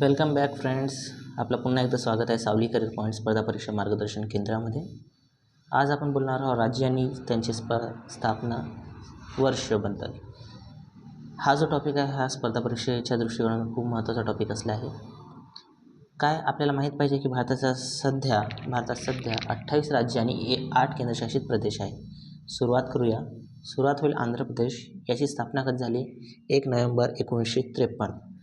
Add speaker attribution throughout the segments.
Speaker 1: Welcome back friends. आपलं पुन्हा एकदा स्वागत आहे सावली करिअर पॉईंट स्पर्धा परीक्षा मार्गदर्शन केंद्रामध्ये. आज आपण बोलणार आहोत राज्य आणि त्यांची स्प स्थापना वर्षबद्दल हा जो टॉपिक आहे हा स्पर्धा परीक्षेच्या दृष्टिकोनातून खूप महत्त्वाचा टॉपिक असला आहे. काय आपल्याला माहीत पाहिजे की भारताचा सध्या भारतात सध्या अठ्ठावीस राज्य आणि ए आठ केंद्रशासित प्रदेश आहे सुरुवात करूया. सुरुवात होईल आंध्र प्रदेश. याची स्थापना कधी झाली? एक नोव्हेंबर एकोणीसशे त्रेपन्न.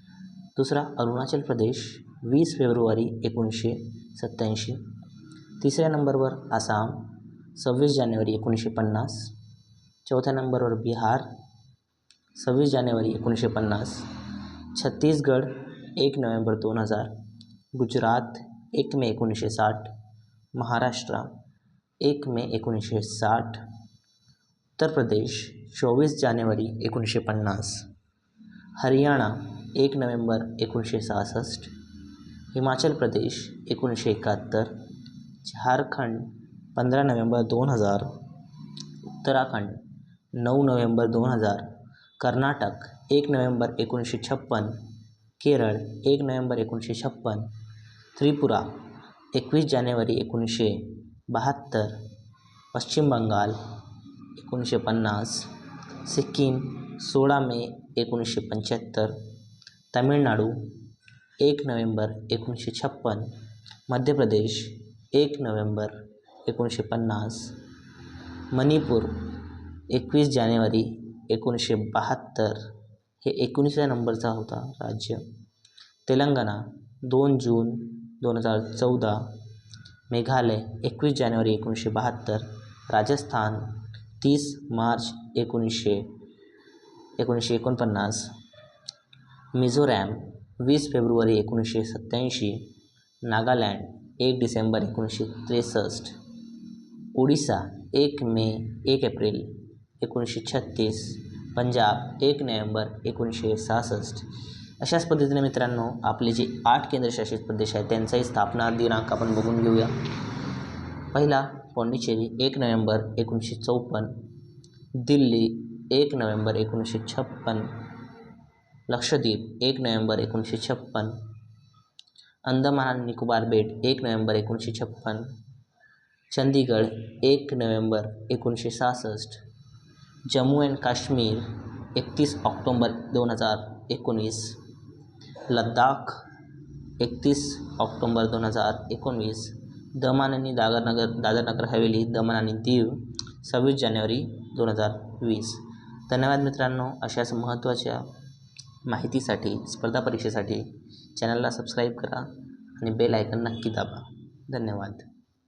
Speaker 1: दुसरा अरुणाचल प्रदेश वीस फेब्रुवारी एकोणीसशे सत्त्याऐंशी. तिसऱ्या नंबरवर आसाम सव्वीस जानेवारी एकोणीसशे पन्नास. चौथ्या नंबरवर बिहार सव्वीस जानेवारी एकोणीसशे पन्नास. छत्तीसगड एक नोव्हेंबर दोन हजार. गुजरात एक मे एकोणीसशे साठ. महाराष्ट्र एक मे एकोणीसशे साठ. उत्तर प्रदेश चोवीस जानेवारी एकोणीसशे पन्नास. हरियाणा एक नोव्हेंबर एकोणीसशे सहासष्ट हिमाचल प्रदेश एकोणीसशे एकाहत्तर झारखंड पंधरा नोव्हेंबर दोन हजार उत्तराखंड नऊ नोव्हेंबर दोन हजार कर्नाटक एक नोव्हेंबर एकोणीसशे छप्पन केरळ एक नोव्हेंबर एकोणीसशे छप्पन त्रिपुरा एकवीस जानेवारी एकोणीसशे बहात्तर पश्चिम बंगाल एकोणीसशे पन्नास सिक्कीम सोळा मे एकोणीसशे पंच्याहत्तर तामिळनाडू एक नोव्हेंबर एकोणीसशे छप्पन मध्य प्रदेश एक नोव्हेंबर एकोणीसशे पन्नास मणिपूर एकवीस जानेवारी एकोणीसशे बहात्तर. हे एकोणीसव्या नंबरचा होता राज्य. तेलंगणा दोन जून दोन हजार चौदा. मेघालय एकवीस जानेवारी एकोणीसशे बहात्तर. राजस्थान तीस मार्च एकोणीसशे एकोणीसशे एकोणपन्नास. मिझोरॅम वीस फेब्रुवारी एकोणीसशे सत्त्याऐंशी नागालँड एक डिसेंबर एकोणीसशे त्रेसष्ट ओडिसा एक मे एक एप्रिल एकोणीसशे छत्तीस पंजाब एक नोव्हेंबर एकोणीसशे सहासष्ट. अशाच पद्धतीने मित्रांनो आपले जे आठ केंद्रशासित प्रदेश आहेत त्यांचाही स्थापना दिनांक आपण बघून घेऊया. पहिला पॉंडिचेरी एक नोव्हेंबर एकोणीसशे चौपन्न. दिल्ली एक नोव्हेंबर एकोणीसशे छप्पन. लक्षद्वीप एक नोव्हेंबर एकोणीसशे छप्पन. अंदमान आणि निकोबार बेट एक नोव्हेंबर एकोणीसशे छप्पन. चंदीगड एक नोव्हेंबर एकोणीसशे सहासष्ट. जम्मू अँड काश्मीर एकतीस ऑक्टोंबर दोन हजार एकोणीस. लद्दाख एकतीस ऑक्टोंबर दोन हजार एकोणवीस दमन आणि दादरनगर दादरनगर हवेली दमन आणि दीव सव्वीस जानेवारी दोन हजार वीस. धन्यवाद मित्रांनो अशाच महत्त्वाच्या माहितीसाठी स्पर्धा परीक्षेसाठी चॅनलला सबस्क्राईब करा आणि बेल आयकन नक्की दाबा. धन्यवाद.